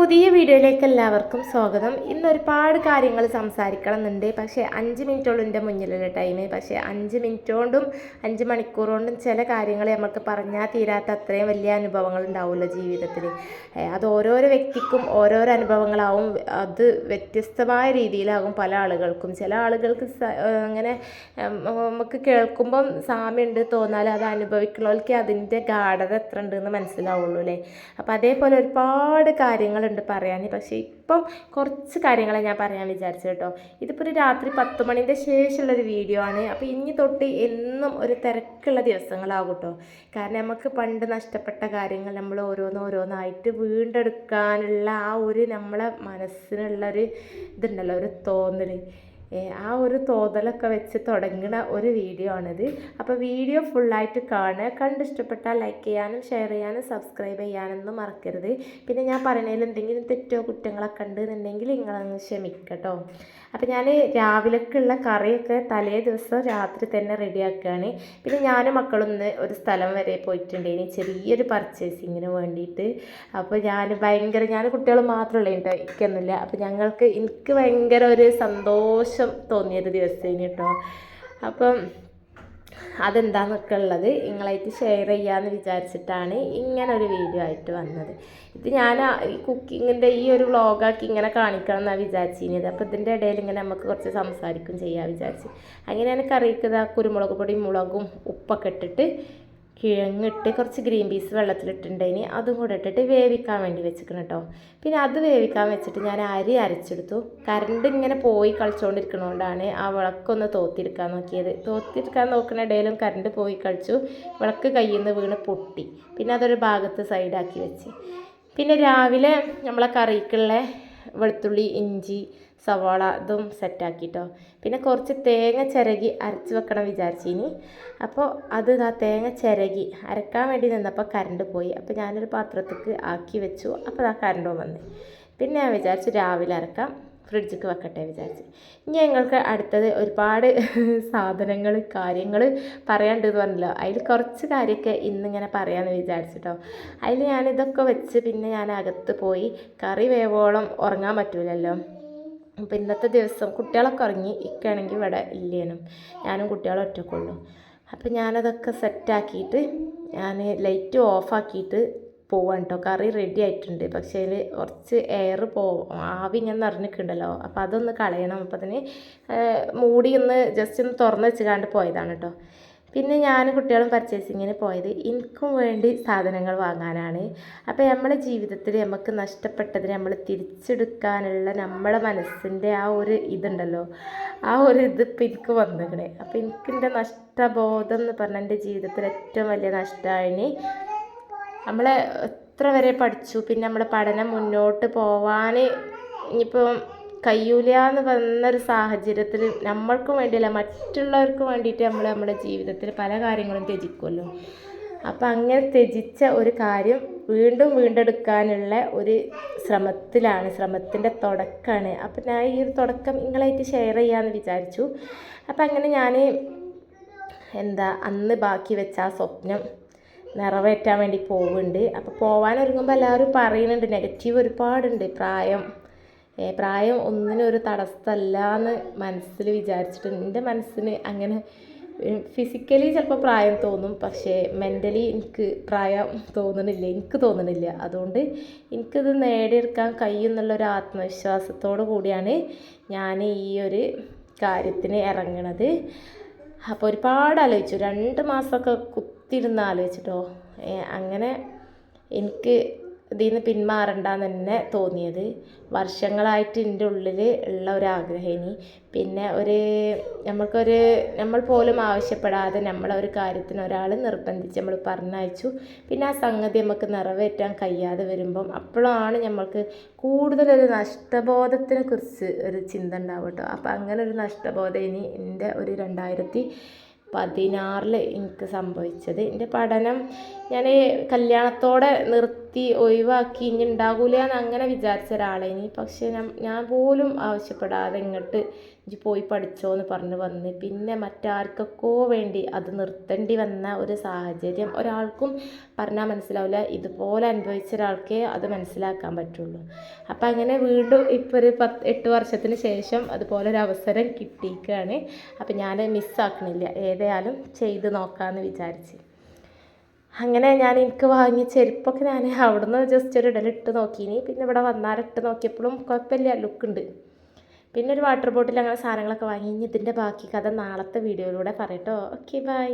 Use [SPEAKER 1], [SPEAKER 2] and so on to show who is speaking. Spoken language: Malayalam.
[SPEAKER 1] പുതിയ വീഡിയോയിലേക്ക് എല്ലാവർക്കും സ്വാഗതം. ഇന്ന് ഒരുപാട് കാര്യങ്ങൾ സംസാരിക്കണം എന്നുണ്ട് പക്ഷേ അഞ്ച് മിനിറ്റോളം എന്റെ മുന്നിലുള്ള ടൈം പക്ഷേ അഞ്ച് മിനിറ്റ് കൊണ്ടും അഞ്ച് മണിക്കൂർ കൊണ്ടും ചില കാര്യങ്ങൾ നമുക്ക് പറഞ്ഞാൽ തീരാത്ത അത്രയും വലിയ അനുഭവങ്ങൾ ഉണ്ടാവുമല്ലോ ജീവിതത്തിൽ. അത് ഓരോരോ വ്യക്തിക്കും ഓരോരോ അനുഭവങ്ങളാവും. അത് വ്യത്യസ്തമായ രീതിയിലാകും പല ആളുകൾക്കും. ചില ആളുകൾക്ക് അങ്ങനെ നമുക്ക് കേൾക്കുമ്പം സാമ്യമുണ്ട്. തോന്നാൽ അത് അനുഭവിക്കുന്നവർക്ക് അതിന്റെ ഗാഠത എത്ര ഉണ്ടെന്ന് മനസ്സിലാവുള്ളൂ അല്ലേ? അപ്പോൾ അതേപോലെ ഒരുപാട് കാര്യങ്ങളുണ്ട് പറയാൻ പക്ഷേ ഇപ്പം കുറച്ച് കാര്യങ്ങളെ ഞാൻ പറയാൻ വിചാരിച്ചു കേട്ടോ. ഇതിപ്പോൾ ഒരു രാത്രി പത്ത് മണിന്റെ ശേഷമുള്ളൊരു വീഡിയോ ആണ്. അപ്പോൾ ഇനി തൊട്ട് എന്നും ഒരു തിരക്കുള്ള ദിവസങ്ങളാകും കേട്ടോ. കാരണം നമുക്ക് പണ്ട് നഷ്ടപ്പെട്ട കാര്യങ്ങൾ നമ്മൾ ഓരോന്ന് ഓരോന്നായിട്ട് വീണ്ടെടുക്കാനുള്ള ആ ഒരു നമ്മളെ മനസ്സിനുള്ള ഒരു ഇതുണ്ടല്ലോ ഒരു തോന്നൽ ആ ഒരു തോതലൊക്കെ വെച്ച് തുടങ്ങുന്ന ഒരു വീഡിയോ ആണിത്. അപ്പോൾ വീഡിയോ ഫുള്ളായിട്ട് കാണുക. കണ്ടിഷ്ടപ്പെട്ടാൽ ലൈക്ക് ചെയ്യാനും ഷെയർ ചെയ്യാനും സബ്സ്ക്രൈബ് ചെയ്യാനൊന്നും മറക്കരുത്. പിന്നെ ഞാൻ പറയുന്നതിൽ എന്തെങ്കിലും തെറ്റോ കുറ്റങ്ങളൊക്കെ ഉണ്ടെന്നുണ്ടെങ്കിൽ നിങ്ങളങ്ങ് ക്ഷമിക്കട്ടോ അപ്പോൾ ഞാൻ രാവിലേക്കുള്ള കറിയൊക്കെ തലേ ദിവസം രാത്രി തന്നെ റെഡിയാക്കുകയാണ് പിന്നെ ഞാനും മക്കളൊന്ന് ഒരു സ്ഥലം വരെ പോയിട്ടുണ്ടായിന് ചെറിയൊരു പർച്ചേസിങ്ങിന് വേണ്ടിയിട്ട്. അപ്പോൾ ഞാൻ ഭയങ്കര ഞാൻ കുട്ടികൾ മാത്രമല്ല കേട്ടോ ഇരിക്കുന്നില്ല അപ്പോൾ ഞങ്ങൾക്ക് എനിക്ക് ഭയങ്കര ഒരു സന്തോഷം തോന്നിയൊരു ദിവസം കേട്ടോ അപ്പം അതെന്താന്നൊക്കെ ഉള്ളത് നിങ്ങളായിട്ട് ഷെയർ ചെയ്യാമെന്ന് വിചാരിച്ചിട്ടാണ് ഇങ്ങനെ ഒരു വീഡിയോ ആയിട്ട് വന്നത്. ഇത് ഞാൻ ഈ കുക്കിങ്ങിന്റെ ഈ ഒരു വ്ളോഗാക്കി ഇങ്ങനെ കാണിക്കണം എന്നാണ് വിചാരിച്ചിരുന്നത്. അപ്പോൾ ഇതിന്റെ ഇടയിൽ ഇങ്ങനെ നമുക്ക് കുറച്ച് സംസാരിക്കും ചെയ്യാൻ വിചാരിച്ച്. അങ്ങനെയാണ് കറിക്ക് ഇതാ കുരുമുളക് പൊടി മുളകും ഉപ്പൊക്കെ ഇട്ടിട്ട് കിഴങ്ങിട്ട് കുറച്ച് ഗ്രീൻ പീസ് വെള്ളത്തിലിട്ടുണ്ടായിന് അതും കൂടെ ഇട്ടിട്ട് വേവിക്കാൻ വേണ്ടി വെച്ചിരിക്കണം കേട്ടോ പിന്നെ അത് വേവിക്കാൻ വെച്ചിട്ട് ഞാൻ അരി അരച്ചെടുത്തു. കറണ്ട് ഇങ്ങനെ പോയി കളിച്ചുകൊണ്ടിരിക്കണോണ്ടാണ് ആ വിളക്കൊന്ന് തോത്തിയെടുക്കാൻ നോക്കിയത്. തോത്തിയെടുക്കാൻ നോക്കുന്ന ഇടയിലും കറണ്ട് പോയി കളിച്ചു. വിളക്ക് കയ്യിൽ നിന്ന് വീണ് പൊട്ടി. പിന്നെ അതൊരു ഭാഗത്ത് സൈഡാക്കി വെച്ച്. പിന്നെ രാവിലെ നമ്മളെ കറിക്കുള്ള വെളുത്തുള്ളി ഇഞ്ചി സവാള ഇതും സെറ്റാക്കിട്ടോ പിന്നെ കുറച്ച് തേങ്ങ ചിരകി അരച്ച് വെക്കണം വിചാരിച്ചിനി. അപ്പോൾ അത് ആ തേങ്ങ ചിരകി അരക്കാൻ വേണ്ടി നിന്നപ്പോൾ കറണ്ട് പോയി. അപ്പോൾ ഞാനൊരു പാത്രത്തേക്ക് ആക്കി വെച്ചു. അപ്പോൾ ആ കറണ്ടും വന്ന്. പിന്നെ ഞാൻ വിചാരിച്ചു രാവിലെ അരക്കാം. ഫ്രിഡ്ജിക്ക് വെക്കട്ടെ വിചാരിച്ച്. ഇനി ഞങ്ങൾക്ക് അടുത്തത് ഒരുപാട് സാധനങ്ങൾ കാര്യങ്ങൾ പറയാണ്ട് എന്ന് പറഞ്ഞല്ലോ. അതിൽ കുറച്ച് കാര്യമൊക്കെ ഇന്നിങ്ങനെ പറയാമെന്ന് വിചാരിച്ചിട്ടോ. അതിൽ ഞാനിതൊക്കെ വെച്ച് പിന്നെ ഞാൻ അകത്ത് പോയി കറി വേവോളം ഉറങ്ങാൻ പറ്റൂലല്ലോ. അപ്പം ഇന്നത്തെ ദിവസം കുട്ടികളൊക്കെ ഉറങ്ങി ഇക്കാണെങ്കിൽ ഇവിടെ ഇല്ലേനും. ഞാനും കുട്ടികളും ഒറ്റക്കുള്ളൂ അപ്പം ഞാനതൊക്കെ സെറ്റാക്കിയിട്ട് ഞാൻ ലൈറ്റ് ഓഫാക്കിയിട്ട് പോവാണ് കേട്ടോ കറി റെഡി ആയിട്ടുണ്ട്. പക്ഷേ അതിൽ കുറച്ച് എയർ പോ ആവി ഇങ്ങനെ നിറഞ്ഞിട്ടുണ്ടല്ലോ. അപ്പോൾ അതൊന്ന് കളയണം. അപ്പോൾ അതിന് മൂടി ഒന്ന് ജസ്റ്റ് ഒന്ന് തുറന്ന് വെച്ചുകാണ്ട് പോയതാണ് കേട്ടോ പിന്നെ ഞാൻ കുട്ടികളും പർച്ചേസിങ്ങിന് പോയത് എനിക്കും വേണ്ടി സാധനങ്ങൾ വാങ്ങാനാണ്. അപ്പോൾ നമ്മളെ ജീവിതത്തിൽ നമുക്ക് നഷ്ടപ്പെട്ടതിനെ നമ്മൾ തിരിച്ചെടുക്കാനുള്ള നമ്മളെ മനസ്സിന്റെ ആ ഒരു ഇതുണ്ടല്ലോ. ആ ഒരു ഇത് ഇപ്പം എനിക്ക് വന്നിക്കണേ. അപ്പോൾ എനിക്കിന്റെ നഷ്ടബോധം എന്ന് പറഞ്ഞാൽ എന്റെ ജീവിതത്തിൽ ഏറ്റവും വലിയ നഷ്ടമാണ് നമ്മൾ എത്ര വരെ പഠിച്ചു? പിന്നെ നമ്മുടെ പഠനം മുന്നോട്ട് പോവാൻ ഇനിയിപ്പം കഴിയൂല എന്ന് വന്നൊരു സാഹചര്യത്തിൽ നമ്മൾക്കും വേണ്ടിയല്ല മറ്റുള്ളവർക്ക് വേണ്ടിയിട്ട് നമ്മൾ നമ്മുടെ ജീവിതത്തിൽ പല കാര്യങ്ങളും ത്യജിക്കുമല്ലോ അപ്പം അങ്ങനെ ത്യജിച്ച ഒരു കാര്യം വീണ്ടും വീണ്ടെടുക്കാനുള്ള ഒരു ശ്രമത്തിലാണ് ശ്രമത്തിന്റെ തുടക്കമാണ് അപ്പം ഞാൻ ഈ ഒരു തുടക്കം നിങ്ങളായിട്ട് ഷെയർ ചെയ്യാമെന്ന് വിചാരിച്ചു. അപ്പം അങ്ങനെ ഞാൻ എന്താ അന്ന് ബാക്കി വെച്ച ആ സ്വപ്നം നിറവേറ്റാൻ വേണ്ടി പോവുന്നുണ്ട് അപ്പോൾ പോവാൻ ഒരുങ്ങുമ്പോൾ എല്ലാവരും പറയുന്നുണ്ട് നെഗറ്റീവ് ഒരുപാടുണ്ട്. പ്രായം പ്രായം ഒന്നിനും ഒരു തടസ്സമല്ല എന്ന് മനസ്സിൽ വിചാരിച്ചിട്ട് എന്റെ മനസ്സിന് അങ്ങനെ ഫിസിക്കലി ചിലപ്പോൾ പ്രായം തോന്നും പക്ഷേ മെന്റലി എനിക്ക് പ്രായം തോന്നണില്ല. എനിക്ക് തോന്നണില്ല. അതുകൊണ്ട് എനിക്കിത് നേടിയെടുക്കാൻ കഴിയുമെന്നുള്ളൊരു ആത്മവിശ്വാസത്തോടു കൂടിയാണ് ഞാൻ ഈ ഒരു കാര്യത്തിന് ഇറങ്ങണത്. അപ്പോൾ ഒരുപാട് ആലോചിച്ചു. രണ്ട് മാസമൊക്കെ കുത്തിയിരുന്ന് ആലോചിച്ചിട്ടോ? അങ്ങനെ എനിക്ക് ഇതിൽ നിന്ന് പിന്മാറണ്ടെന്ന് തന്നെ തോന്നിയത്. വർഷങ്ങളായിട്ട് എന്റെ ഉള്ളിൽ ഉള്ള ഒരു ഇനി. പിന്നെ ഒരു നമ്മൾക്കൊരു നമ്മൾ പോലും ആവശ്യപ്പെടാതെ നമ്മളെ ഒരു കാര്യത്തിന് ഒരാൾ നിർബന്ധിച്ച് നമ്മൾ പറഞ്ഞയച്ചു. പിന്നെ ആ സംഗതി നമുക്ക് നിറവേറ്റാൻ കഴിയാതെ വരുമ്പം അപ്പോഴാണ് നമ്മൾക്ക് കൂടുതലൊരു നഷ്ടബോധത്തിനെ കുറിച്ച് ഒരു ചിന്ത ഉണ്ടാവും കേട്ടോ അപ്പോൾ അങ്ങനെ ഒരു നഷ്ടബോധം ഇനി എന്റെ ഒരു രണ്ടായിരത്തി പതിനാറിൽ എനിക്ക് സംഭവിച്ചത്. എന്റെ പഠനം ഞാൻ കല്യാണത്തോടെ നിർത്തി നിർത്തി ഒഴിവാക്കി ഇനി ഉണ്ടാകൂല എന്ന് അങ്ങനെ വിചാരിച്ച ഒരാളേനി പക്ഷെ ഞാൻ ഞാൻ പോലും ആവശ്യപ്പെടാതെ ഇങ്ങോട്ട് ഇജ്ജ് പോയി പഠിച്ചോ എന്ന് പറഞ്ഞ് വന്ന്. പിന്നെ മറ്റാർക്കൊക്കെ വേണ്ടി അത് നിർത്തേണ്ടി വന്ന ഒരു സാഹചര്യം ഒരാൾക്കും പറഞ്ഞാൽ മനസ്സിലാവില്ല ഇതുപോലെ അനുഭവിച്ച ഒരാൾക്കേ അത് മനസ്സിലാക്കാൻ പറ്റുള്ളൂ. അപ്പം അങ്ങനെ വീണ്ടും ഇപ്പോൾ ഒരു പത്ത് എട്ട് വർഷത്തിന് ശേഷം അതുപോലെ ഒരു അവസരം കിട്ടിയിരിക്കുകയാണ്. അപ്പം ഞാൻ മിസ്സാക്കണില്ല ഏതായാലും ചെയ്ത് നോക്കാമെന്ന് വിചാരിച്ച്. അങ്ങനെ ഞാൻ എനിക്ക് വാങ്ങിയ ചെരുപ്പൊക്കെ ഞാൻ അവിടുന്ന് ജസ്റ്റ് ഒരു ഇടലിട്ട് നോക്കീനി. പിന്നെ ഇവിടെ വന്നാലിട്ട് നോക്കിയപ്പോഴും കുഴപ്പമില്ല ലുക്കുണ്ട് പിന്നെ ഒരു വാട്ടർ ബോട്ടിൽ അങ്ങനെ സാധനങ്ങളൊക്കെ വാങ്ങി. ഇനി ഇതിന്റെ ബാക്കി കഥ നാളത്തെ വീഡിയോയിലൂടെ പറയട്ടോ. Okay bye